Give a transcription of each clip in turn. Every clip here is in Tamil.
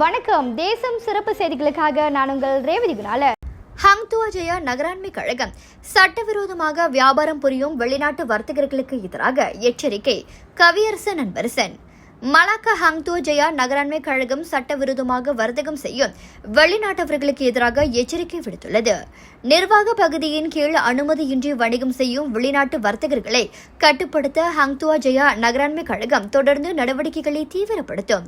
வணக்கம். தேசம் சிறப்பு செய்திகளுக்காக நான் உங்கள் ரேவதி குணால. ஹங்துவா ஜெயா நகராண்மை கழகம். சட்டவிரோதமாக வியாபாரம் புரியும் வெளிநாட்டு வர்த்தகர்களுக்கு எதிராக எச்சரிக்கை. Kaviyarasan Anbarasan. Malacca Hang Tuah Jaya நகராண்மை கழகம் சட்டவிரோதமாக வர்த்தகம் செய்யும் வெளிநாட்டவர்களுக்கு எதிராக எச்சரிக்கை விடுத்துள்ளது. நிர்வாக பகுதியின் கீழ் அனுமதியின்றி வணிகம் செய்யும் வெளிநாட்டு வர்த்தகர்களை கட்டுப்படுத்த ஹங்துவா ஜெயா நகராண்மை கழகம் தொடர்ந்து நடவடிக்கைகளை தீவிரப்படுத்தும்.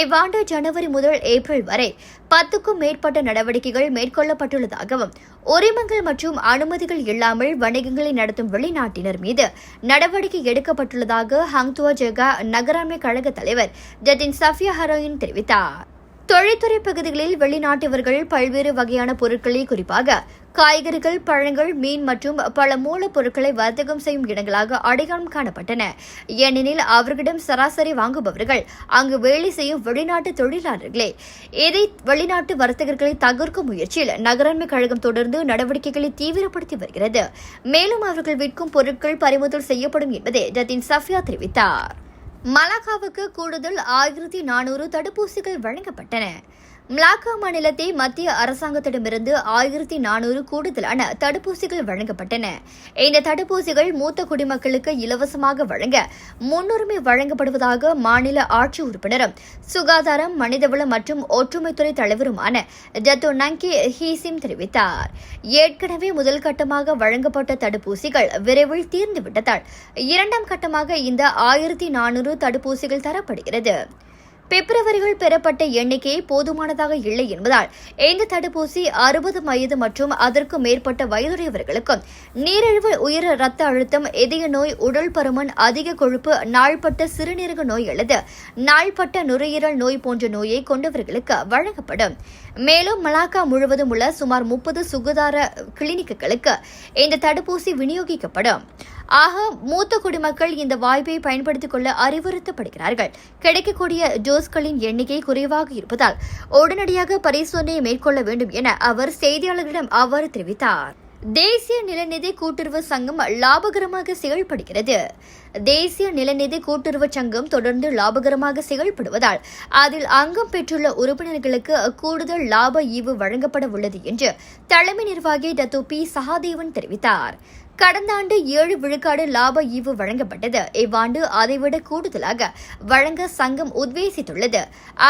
இவ்வாண்டு ஜனவரி முதல் ஏப்ரல் வரை பத்துக்கும் மேற்பட்ட நடவடிக்கைகள் மேற்கொள்ளப்பட்டுள்ளதாகவும் உரிமங்கள் மற்றும் அனுமதிகள் இல்லாமல் வணிகங்களை நடத்தும் வெளிநாட்டினர் மீது நடவடிக்கை எடுக்கப்பட்டுள்ளதாக ஹங்துவா ஜெகா நகராண்மை கழக தலைவர் ஜதின் சஃபியா ஹரோயின் தெரிவித்தார். தொழில்துறை பகுதிகளில் வெளிநாட்டவர்கள் பல்வேறு வகையான பொருட்களை குறிப்பாக காய்கறிகள் பழங்கள் மீன் மற்றும் பல மூலப்பொருட்களை வர்த்தகம் செய்யும் இடங்களாக அடையாளம் காணப்பட்டன. ஏனெனில் அவர்களிடம் சராசரி வாங்குபவர்கள் அங்கு வேலை செய்யும் வெளிநாட்டு தொழிலாளர்களே. இதை வெளிநாட்டு வர்த்தகர்களை தகர்க்கும் முயற்சியில் நகராண்மை கழகம் தொடர்ந்து நடவடிக்கைகளை தீவிரப்படுத்தி வருகிறது. மேலும் அவர்கள் விற்கும் பொருட்கள் பறிமுதல் செய்யப்படும் என்பதை ஜதின் சஃபியா தெரிவித்தார். மலாக்காவுக்கு கூடுதல் ஆயிரத்தி நானூறு தடுப்பூசிகள் வழங்கப்பட்டன. மிளாக்கா மாநிலத்தை மத்திய அரசாங்கத்திடமிருந்து ஆயிரத்தி நானூறு கூடுதலான தடுப்பூசிகள் வழங்கப்பட்டன. இந்த தடுப்பூசிகள் மூத்த குடிமக்களுக்கு இலவசமாக வழங்க முன்னுரிமை வழங்கப்படுவதாக மாநில ஆட்சி உறுப்பினரும் சுகாதாரம் மனிதவளம் மற்றும் ஒற்றுமைத்துறை தலைவருமான ஜத்தோ நங்கி ஹீசிம் தெரிவித்தார். ஏற்கனவே முதல் கட்டமாக வழங்கப்பட்ட தடுப்பூசிகள் விரைவில் தீர்ந்துவிட்டதால் இரண்டாம் கட்டமாக இந்த ஆயிரத்தி நானூறு தடுப்பூசிகள் தரப்படுகிறது. பிப்ரவரியில் பெறப்பட்ட எண்ணிக்கை போதுமானதாக இல்லை என்பதால் இந்த தடுப்பூசி அறுபது வயது மற்றும் அதற்கு மேற்பட்ட வயதுடையவர்களுக்கும் நீரிழிவு உயர் ரத்த அழுத்தம் இதய நோய் உடல் பருமன் அதிக கொழுப்பு நாள்பட்ட சிறுநீரக நோய் அல்லது நாள்பட்ட நுரையீரல் நோய் போன்ற நோயை கொண்டவர்களுக்கு வழங்கப்படும். மேலும் மலாக்கா முழுவதும் உள்ள சுமார் முப்பது சுகாதார கிளினிக்குகளுக்கு இந்த தடுப்பூசி விநியோகிக்கப்படும். ஆக மூத்த குடிமக்கள் இந்த வாய்ப்பை பயன்படுத்திக் கொள்ள அறிவுறுத்தப்படுகிறார்கள். கிடைக்கக்கூடிய டோஸ்களின் எண்ணிக்கை குறைவாக இருப்பதால் உடனடியாக பரிசோதனையை மேற்கொள்ள வேண்டும் என அவர் செய்தியாளர்களிடம் அவ்வாறு தெரிவித்தார். தேசிய நிலநிதி கூட்டுறவு சங்கம் லாபகரமாக செயல்படுகிறது. தேசிய நிலநிதி கூட்டுறவு சங்கம் தொடர்ந்து லாபகரமாக செயல்படுவதால் அதில் அங்கம் பெற்றுள்ள உறுப்பினர்களுக்கு கூடுதல் லாப ஈவு வழங்கப்பட உள்ளது என்று தலைமை நிர்வாகி டத்து பி சகாதேவன் தெரிவித்தார். கடந்த ஆண்டு ஏழு விழுக்காடு லாப ஈவு வழங்கப்பட்டது. இவ்வாண்டு அதைவிட கூடுதலாக வழங்க சங்கம் உத்வேசித்துள்ளது.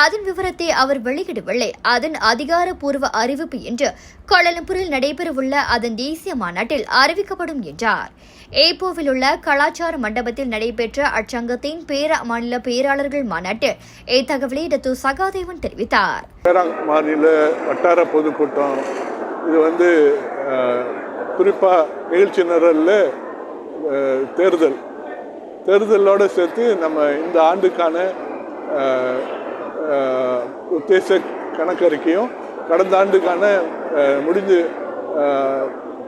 அதன் விவரத்தை அவர் வெளியிடவில்லை. அதன் அதிகாரப்பூர்வ அறிவிப்பு என்று கோலாலம்பூரில் நடைபெறவுள்ள அதன் தேசிய மாநாட்டில் அறிவிக்கப்படும் என்றார். ஏப்போவில் உள்ள கலாச்சார மண்டபத்தில் நடைபெற்ற அச்சங்கத்தின் பேர மாநில பேராளர்கள் மாநாட்டில் இத்தகவலை டத்து சகாதேவன் தெரிவித்தார். மாநில வட்டார பொதுக்கூட்டம் இது வந்து குறிப்பாக நிகழ்ச்சி நிரலில் தேர்தல். தேர்தலோடு சேர்த்து நம்ம இந்த ஆண்டுக்கான உத்தேச கணக்கறிக்கையும் கடந்த ஆண்டுக்கான முடிஞ்சு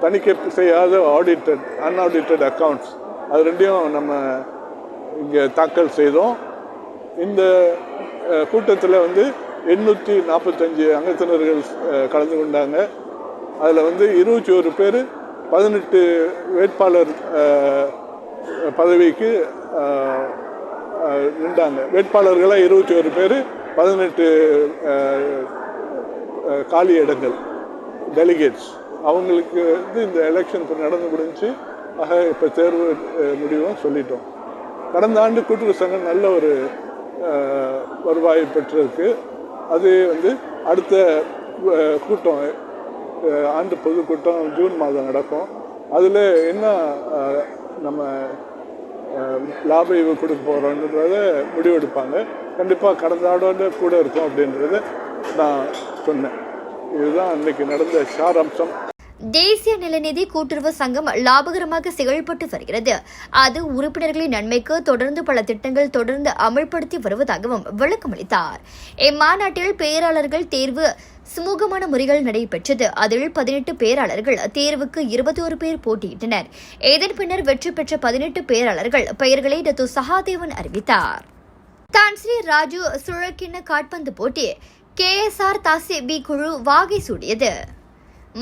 தணிக்கை செய்யாத ஆடிட்டட் அன்ஆடிட்டட் அக்கவுண்ட்ஸ் அது ரெண்டையும் நம்ம இங்கே தாக்கல் செய்தோம். இந்த கூட்டத்தில் வந்து எண்ணூற்றி நாற்பத்தஞ்சு அங்கத்தினர்கள் கலந்து கொண்டாங்க. அதில் வந்து இருபத்தி ஒரு பேர் பதினெட்டு வேட்பாளர் பதவிக்கு நின்றாங்க. வேட்பாளர்களாக இருபத்தி ஒரு பேர் பதினெட்டு காலி இடங்கள் டெலிகேட்ஸ் அவங்களுக்கு வந்து இந்த எலெக்ஷன் இப்போ நடந்து முடிஞ்சு ஆக இப்போ தேர்வு முடிவும் சொல்லிட்டோம். கடந்த ஆண்டு கூட்டுறவு சங்கம் நல்ல ஒரு வருவாய் பெற்றிருக்கு. அது வந்து அடுத்த கூட்டம் ஆண்டு பொதுக்கூட்டம் ஜூன் மாதம் நடக்கும். அதில் என்ன நம்ம லாப ஈவு கொடுக்க போகிறோன்றத முடிவெடுப்பாங்க. கண்டிப்பாக கடந்த ஆடோட கூட இருக்கும் அப்படின்றத நான் சொன்னேன். இதுதான் அன்றைக்கி நடந்த சாராம்சம். தேசிய நிலநிதி கூட்டுறவு சங்கம் லாபகரமாக செயல்பட்டு வருகிறது. அது உறுப்பினர்களின் நன்மைக்கு தொடர்ந்து பல திட்டங்கள் தொடர்ந்து அமல்படுத்தி வருவதாகவும் விளக்கமளித்தார் இம்மாநாட்டில் பேராளர்கள் தேர்வு சுமூகமான முறைகள் நடைபெற்றது. அதில் பதினெட்டு பேராளர்கள் தேர்வுக்கு இருபத்தோரு பேர் போட்டியிட்டனர். இதன் பின்னர் வெற்றி பெற்ற பதினெட்டு பேராளர்கள் பெயர்களை டத்து சகாதேவன் அறிவித்தார். தான் ஸ்ரீ ராஜு சுழக்கிண்ண காட்பந்து போட்டி கேஎஸ்ஆர் தாசி பி குழு வாகை சூடியது.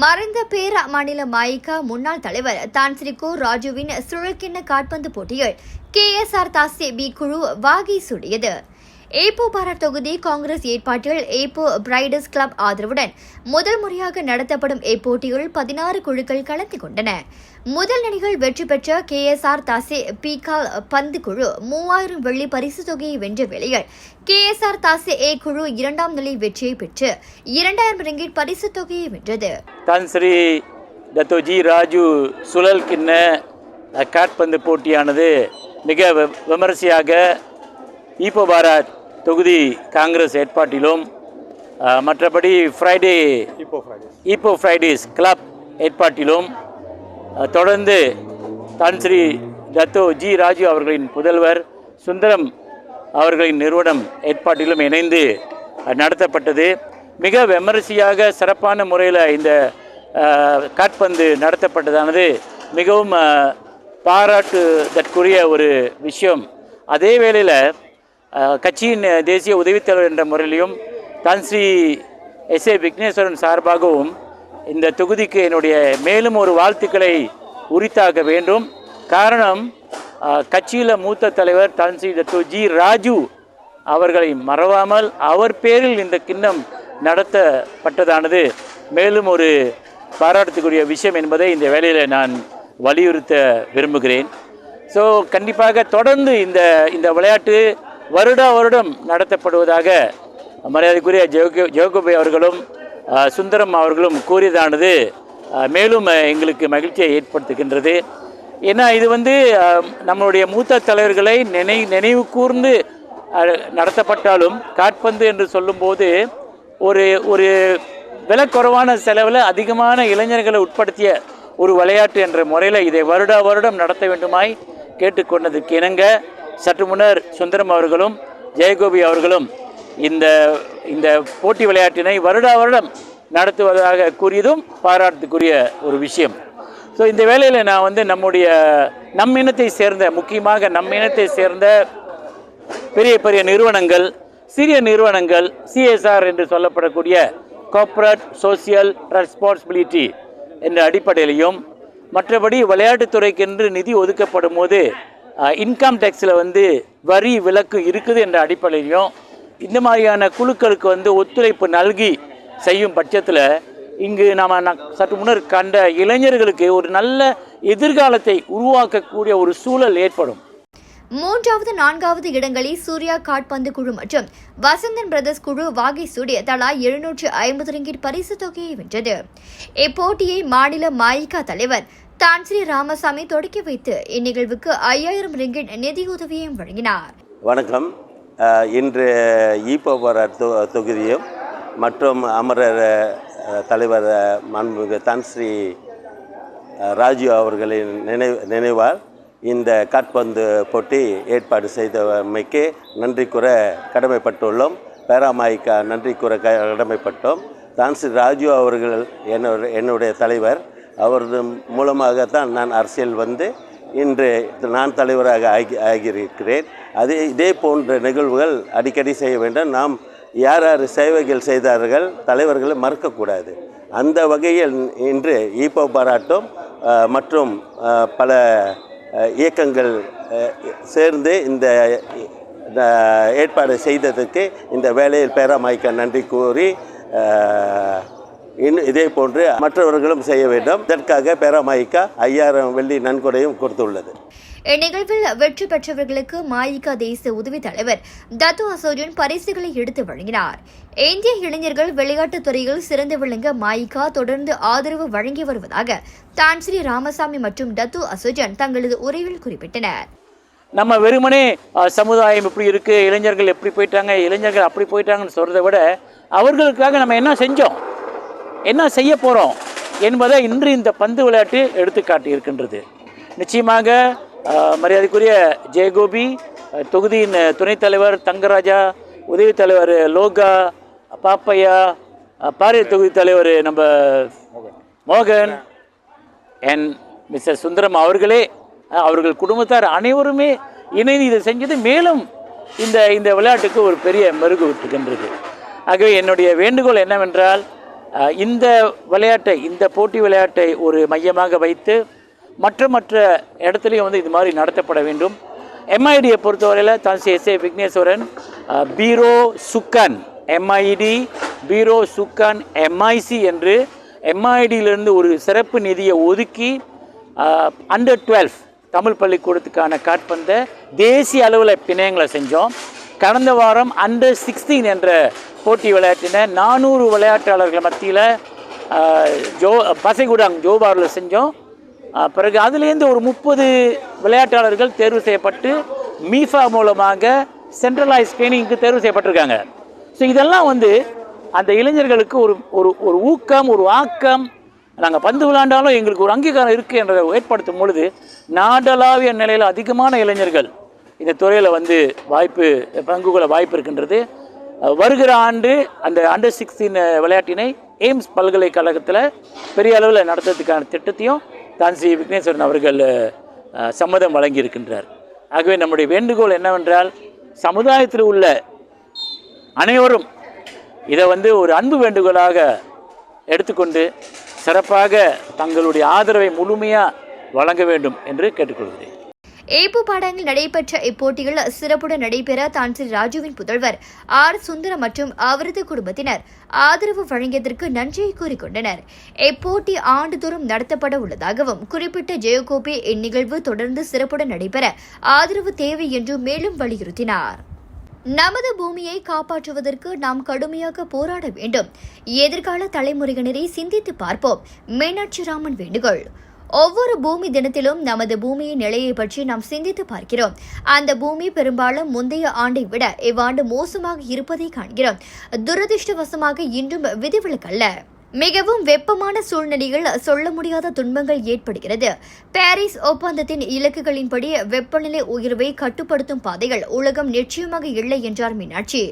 மறைந்த பேர மாநில மாயிகா முன்னாள் தலைவர் தான்சிரிகோ ராஜுவின் சுழக்கிண்ண காட்பந்து போட்டியில் கேஎஸ்ஆர் தாசே பி குழு வாகி சுடியது. ஏப்போ பாரா தொகுதி காங்கிரஸ் ஏற்பாட்டில் ஏப்போ பிரைடஸ் கிளப் ஆதரவுடன் முதல் முறையாக நடத்தப்படும் இப்போட்டியில் பதினாறு குழுக்கள் கலந்து கொண்டன. முதல் அணிகள் வெற்றி பெற்ற கே எஸ் ஆர் தாசே பீகால் பந்து குழு மூவாயிரம் வெள்ளி பரிசு தொகையை வென்ற வேளையில் கே எஸ் ஆர் தாசே ஏ குழு இரண்டாம் நிலை வெற்றியை பெற்று இரண்டாயிரம் ரிங்கிட் பரிசு தொகையை வென்றது. தான் ஸ்ரீ தத்தோஜி ராஜு சுழல் கிண்ண காட்பந்து போட்டியானது மிக விமரிசையாக ஈப்போ பாரத் தொகுதி காங்கிரஸ் ஏற்பாட்டிலும் மற்றபடி ஃப்ரைடே இப்போ ஃப்ரைடேஸ் கிளப் ஏற்பாட்டிலும் தொடர்ந்து தான் ஸ்ரீ தத்தோ ஜி ராஜு அவர்களின் புதல்வர் சுந்தரம் அவர்களின் நிறுவனம் ஏற்பாட்டிலும் இணைந்து நடத்தப்பட்டது. மிக விமரிசையாக சிறப்பான முறையில் இந்த அஹ், காற்பந்து நடத்தப்பட்டதானது. மிகவும் பாராட்டுதற்குரிய ஒரு விஷயம். அதே வேளையில் கட்சியின் தேசிய உதவித் தலைவர் என்ற முறையிலையும் தான் ஸ்ரீ எஸ் ஏ விக்னேஸ்வரன் சார்பாகவும் இந்த தொகுதிக்கு என்னுடைய மேலும் ஒரு வாழ்த்துக்களை உரித்தாக்க வேண்டும். காரணம் கட்சியில் மூத்த தலைவர் தான் ஸ்ரீ தத்து ஜி ராஜு அவர்களை மறவாமல் அவர் பேரில் இந்த கிண்ணம் நடத்தப்பட்டதானது. மேலும் ஒரு பாராட்டத்துக்குரிய விஷயம் என்பதை இந்த வேலையில் நான் வலியுறுத்த விரும்புகிறேன். ஸோ கண்டிப்பாக தொடர்ந்து இந்த இந்த விளையாட்டு வருடா வருடம் நடத்தப்படுவதாக மரியாதைக்குரிய ஜெயகோ ஜெயகோபி அவர்களும் சுந்தரம் அவர்களும் கூறியதானது. மேலும் எங்களுக்கு மகிழ்ச்சியை ஏற்படுத்துகின்றது. ஏன்னா இது வந்து நம்மளுடைய மூத்த தலைவர்களை நினை நினைவு கூர்ந்து நடத்தப்பட்டாலும் காட்பந்து என்று சொல்லும்போது ஒரு ஒரு விலைக்குறைவான செலவில் அதிகமான இளைஞர்களை உட்படுத்திய ஒரு விளையாட்டு என்ற முறையில் இதை வருடா வருடம் நடத்த வேண்டுமாய் கேட்டுக்கொண்டதுக்கு இணங்க சற்று முன்னர் சுந்தரம் அவர்களும் ஜெயகோபி அவர்களும் இந்த இந்த போட்டி விளையாட்டினை வருடா வருடம் நடத்துவதாக கூறியதும் பாராட்டுக்குரிய ஒரு விஷயம். ஸோ இந்த வேலையில் நான் வந்து நம்முடைய நம் இனத்தை சேர்ந்த முக்கியமாக நம் இனத்தை சேர்ந்த பெரிய பெரிய நிறுவனங்கள் சிறிய நிறுவனங்கள் சிஎஸ்ஆர் என்று சொல்லப்படக்கூடிய கார்ப்பரேட் சோசியல் ரெஸ்பான்சிபிலிட்டி என்ற அடிப்படையிலையும் மற்றபடி விளையாட்டுத்துறைக்கென்று நிதி ஒதுக்கப்படும் போது இன்கம் டேக்ஸில் வந்து வரி விலக்கு இருக்குது என்ற அடிப்படையிலையும் இந்த மாதிரியான குழுக்களுக்கு வந்து ஒத்துழைப்பு நல்கி செய்யும் பட்சத்தில் இங்கு நாம் சற்று முன்னர் கண்ட இளைஞர்களுக்கு ஒரு நல்ல எதிர்காலத்தை உருவாக்கக்கூடிய ஒரு சூழல் ஏற்படும். மூன்றாவது நான்காவது இடங்களில் சூர்யா காட்பந்து குழு மற்றும் வசந்தன் பிரதர்ஸ் குழு வாகை சூடிய தலா எழுநூற்று ஐம்பது ரிங்கிட் பரிசு தொகையை வென்றது. இப்போட்டியை மாநில மாயிகா தலைவர் தான்ஸ்ரீ ராமசாமி தொடக்கி வைத்து இந்நிகழ்வுக்கு ஐயாயிரம் ரிங்கிட் நிதியுதவியையும் வழங்கினார். வணக்கம். இன்று ஈப்போபர தொ தொகுதியும் மற்றும் அமரர் தலைவர் அஹ், மாண்புமிகு தான்ஸ்ரீ ராஜு அவர்களின் நினைவு நினைவால் இந்த காற்பந்து போட்டி ஏற்பாடு செய்தமைக்கு நன்றி கூற கடமைப்பட்டுள்ளோம். பேராமாய்க்கா நன்றி கூற க கடமைப்பட்டோம் தான்ஸ்ரீ ராஜு அவர்கள் என்னுடைய தலைவர் அவரது மூலமாகத்தான் நான் அரசியல் வந்து இன்று நான் தலைவராக ஆகி ஆகியிருக்கிறேன். அதே இதே போன்ற நிகழ்வுகள் அடிக்கடி செய்ய வேண்டும். நாம் யார் யார் சேவைகள் செய்தார்கள் தலைவர்களை மறக்கக்கூடாது. அந்த வகையில் இன்று ஈப்போ பாராட்டும் மற்றும் பல இயக்கங்கள் சேர்ந்து இந்த ஏற்பாடு செய்ததற்கு இந்த வேலையில் பேராமாய்க்க நன்றி கூறி இன்னும் இதே போன்று மற்றவர்களும் செய்ய வேண்டும். இதற்காக பேராமாய்க்கா ஐயாயிரம் வெள்ளி நன்கொடையும் கொடுத்துள்ளது. இந்நிகழ்வில் வெற்றி பெற்றவர்களுக்கு மாயிகா தேசிய உதவித் தலைவர் தத்து அசோஜன் பரிசுகளை எடுத்து வழங்கினார். இந்திய இளைஞர்கள் விளையாட்டுத் துறையில் சிறந்து விளங்க மாயிகா தொடர்ந்து ஆதரவு வழங்கி வருவதாக தான்ஸ்ரீ ராமசாமி மற்றும் டத்து அசோஜன் தங்களது உரையில் குறிப்பிட்டனர். நம்ம வெறுமனே சமுதாயம் இப்படி இருக்குது இளைஞர்கள் எப்படி போயிட்டாங்க இளைஞர்கள் அப்படி போயிட்டாங்கன்னு சொல்கிறத விட அவர்களுக்காக நம்ம என்ன செஞ்சோம்? என்ன செய்ய போகிறோம் என்பதை இன்று இந்த பந்து விளையாட்டு எடுத்துக்காட்டி இருக்கின்றது. நிச்சயமாக மரியாதைக்குரிய ஜெயகோபி தொகுதியின் துணைத் தலைவர் தங்கராஜா உதவி தலைவர் லோகா பாப்பையா பாரிய தொகுதி தலைவர் நம்ம மோகன் என் மிஸ்டர் சுந்தரம் அவர்களே அவர்கள் குடும்பத்தார் அனைவருமே இணைந்து இதை செஞ்சது. மேலும் இந்த இந்த விளையாட்டுக்கு ஒரு பெரிய மெருகு விட்டுகின்றது ஆகவே என்னுடைய வேண்டுகோள் என்னவென்றால் இந்த விளையாட்டை இந்த போட்டி விளையாட்டை ஒரு மையமாக வைத்து மற்ற மற்ற இடத்துலையும் வந்து இது மாதிரி நடத்தப்பட வேண்டும். எம்ஐடியை பொறுத்தவரையில் Tan Sri S A Vigneswaran பீரோ சுக்கன் எம்ஐடி பீரோ சுக்கன் எம்ஐசி என்று எம்ஐடியிலிருந்து ஒரு சிறப்பு நிதியை ஒதுக்கி அண்டர் டுவெல் தமிழ் பள்ளிக்கூடத்துக்கான காட்பந்த தேசிய அளவில் பிணையங்களை செஞ்சோம். கடந்த வாரம் அண்டர் சிக்ஸ்டீன் என்ற போட்டி விளையாட்டின நானூறு விளையாட்டாளர்கள் மத்தியில் ஜோ பசைகுடாங் ஜோபாரில் செஞ்சோம். பிறகு அதுலேருந்து ஒரு முப்பது விளையாட்டாளர்கள் தேர்வு செய்யப்பட்டு மீஃபா மூலமாக சென்ட்ரலைஸ் ட்ரைனிங்க்கு தேர்வு செய்யப்பட்டிருக்காங்க. ஸோ இதெல்லாம் வந்து அந்த இளைஞர்களுக்கு ஒரு ஒரு ஒரு ஊக்கம் ஒரு ஆக்கம். நாங்கள் பந்து விளையாண்டாலும் எங்களுக்கு ஒரு அங்கீகாரம் இருக்குது என்றதை ஏற்படுத்தும் பொழுது நாடளாவிய நிலையில் அதிகமான இளைஞர்கள் இந்த துறையில் வந்து வாய்ப்பு பங்கு கொள்ள வாய்ப்பு இருக்கின்றது. வருகிற ஆண்டு அந்த அண்டர் சிக்ஸ்டீன் விளையாட்டினை எய்ம்ஸ் பல்கலைக்கழகத்தில் பெரிய அளவில் நடத்துறதுக்கான திட்டத்தையும் தான் ஸ்ரீ விக்னேஸ்வரன் அவர்கள் சம்மதம் வழங்கியிருக்கின்றார். ஆகவே நம்முடைய வேண்டுகோள் என்னவென்றால் சமுதாயத்தில் உள்ள அனைவரும் இதை வந்து ஒரு அன்பு வேண்டுகோளாக எடுத்துக்கொண்டு சிறப்பாக தங்களுடைய ஆதரவை முழுமையாக வழங்க வேண்டும் என்று கேட்டுக்கொள்கிறேன். ஏப்பு பாடங்களில் நடைபெற்ற இப்போட்டியில் சிறப்புடன் நடைபெற தான் ஸ்ரீ ராஜுவின் புதல்வர் ஆர் சுந்தரம் மற்றும் அவரது குடும்பத்தினர் ஆதரவு வழங்கியதற்கு நன்றியை கூறிக்கொண்டனர். இப்போட்டி ஆண்டுதோறும் நடத்தப்பட உள்ளதாகவும் குறிப்பிட்ட ஜெயகோபி இந்நிகழ்வு தொடர்ந்து சிறப்புடன் நடைபெற ஆதரவு தேவை என்று மேலும் வலியுறுத்தினார். நமது பூமியை காப்பாற்றுவதற்கு நாம் கடுமையாக போராட வேண்டும். எதிர்கால தலைமுறையினரை சிந்தித்து பார்ப்போம். மீனாட்சி ராமன் வேண்டுகோள். ஒவ்வொரு பூமி தினத்திலும் நமது பூமியின் நிலையை பற்றி நாம் சிந்தித்து பார்க்கிறோம். அந்த பூமி பெரும்பாலும் முந்தைய ஆண்டை விட இவ்வாண்டு மோசமாக இருப்பதை காண்கிறோம். துரதிருஷ்டவசமாக இன்றும் விதிவிலக்கல்ல. மிகவும் வெப்பமான சூழ்நிலையில் சொல்ல முடியாத துன்பங்கள் ஏற்படுகிறது. பாரிஸ் ஒப்பந்தத்தின் இலக்குகளின்படி வெப்பநிலை உயர்வை கட்டுப்படுத்தும் பாதைகள் உலகம் நிச்சயமாக இல்லை என்றார் மீனாட்சி.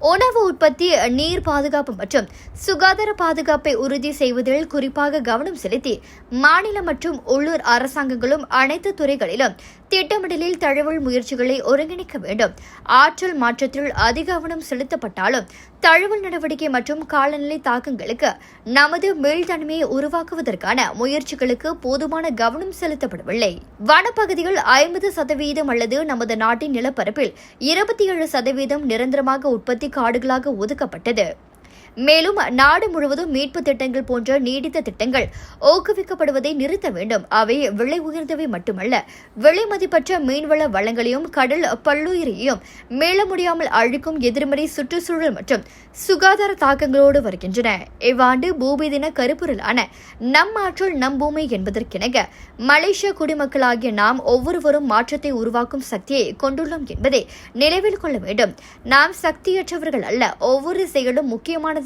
உணவு உற்பத்தி நீர் பாதுகாப்பு மற்றும் சுகாதார பாதுகாப்பை உறுதி செய்வதில் குறிப்பாக கவனம் செலுத்தி மாநில மற்றும் உள்ளூர் அரசாங்கங்களும் அனைத்து துறைகளிலும் திட்டமிடலில் தழுவல் முயற்சிகளை ஒருங்கிணைக்க வேண்டும். ஆற்றல் மாற்றத்தில் அதிக கவனம் செலுத்தப்பட்டாலும் தழுவல் நடவடிக்கை மற்றும் காலநிலை தாக்கங்களுக்கு நமது மீள்தன்மையை உருவாக்குவதற்கான முயற்சிகளுக்கு போதுமான கவனம் செலுத்தப்படவில்லை. வனப்பகுதிகள் ஐம்பது சதவீதம் அல்லது நமது நாட்டின் நிலப்பரப்பில் இருபத்தி ஏழு சதவீதம் நிரந்தரமாக உற்பத்தி காடுகளாக ஒதுக்கப்பட்டது. மேலும் நாடு முழுவதும் மீட்பு திட்டங்கள் போன்ற நீடித்த திட்டங்கள் ஊக்குவிக்கப்படுவதை நிறுத்த வேண்டும். அவை விலை உயர்ந்தவை மட்டுமல்ல விலை மதிப்பற்ற மீன்வள வளங்களையும் கடல் பல்லுயிரையும் மீள முடியாமல் அழிக்கும் எதிர்மறை சுற்றுச்சூழல் மற்றும் சுகாதார தாக்கங்களோடு வருகின்றன. இவ்வாண்டு பூமி தின கருப்பொருளான நம் ஆற்றல் நம் பூமி என்பதற்கிணங்க மலேசிய குடிமக்களாகிய நாம் ஒவ்வொருவரும் மாற்றத்தை உருவாக்கும் சக்தியை கொண்டுள்ளோம் என்பதை நினைவில் கொள்ள வேண்டும். நாம் சக்தியற்றவர்கள் அல்ல ஒவ்வொரு செயலும் முக்கியமானது